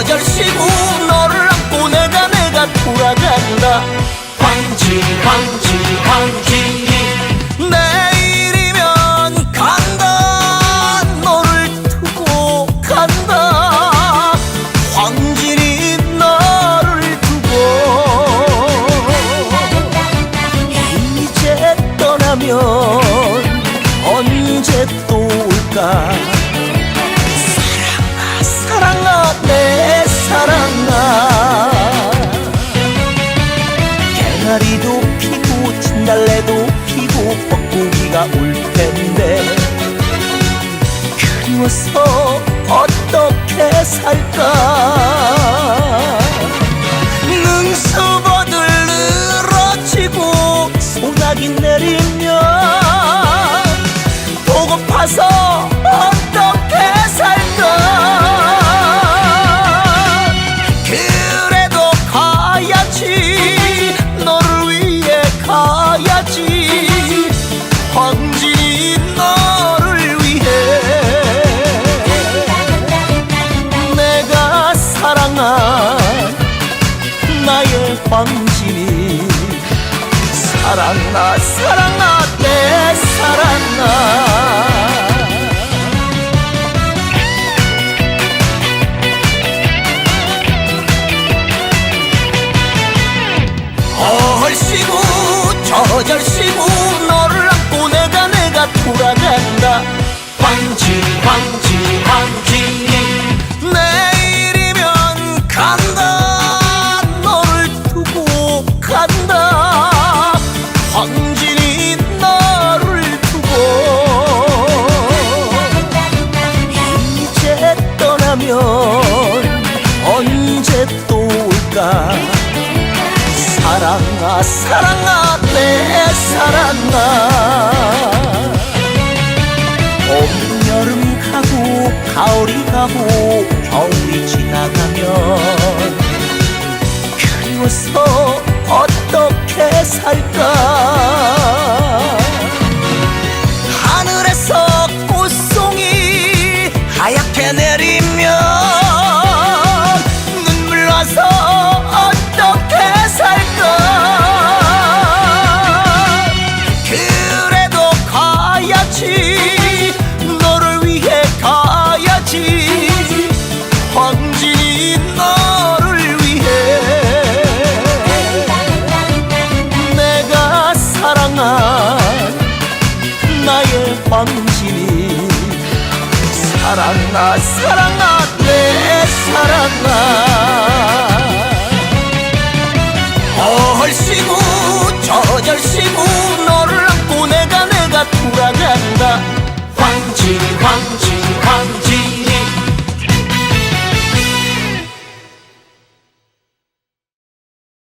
저절시고 너를 안고 내가 내가 돌아간다. 황지 황지 황지. 내일이면 간다. 너를 두고 간다. 황진이 너를 두고. 이제 떠나면 언제 또 올까 내 사랑아. 개나리도 피고 진달래도 피고 벚고기가 올 텐데 그리워서 어떻게 살까? 능수버들 늘어지고 소나기 내리면 보고파서 황진이 사랑아 사랑아 내 사랑아 떠나면 언제 또 올까? 사랑아 사랑아 내 사랑아. 봄, 여름 가고 가을이 가고 겨울이 지나가면 그리워서 어떻게 살까 망신이 사랑아 사랑아 내 사랑아. 얼씨구 저절씨구 너를 안고 내가 내가 불안해.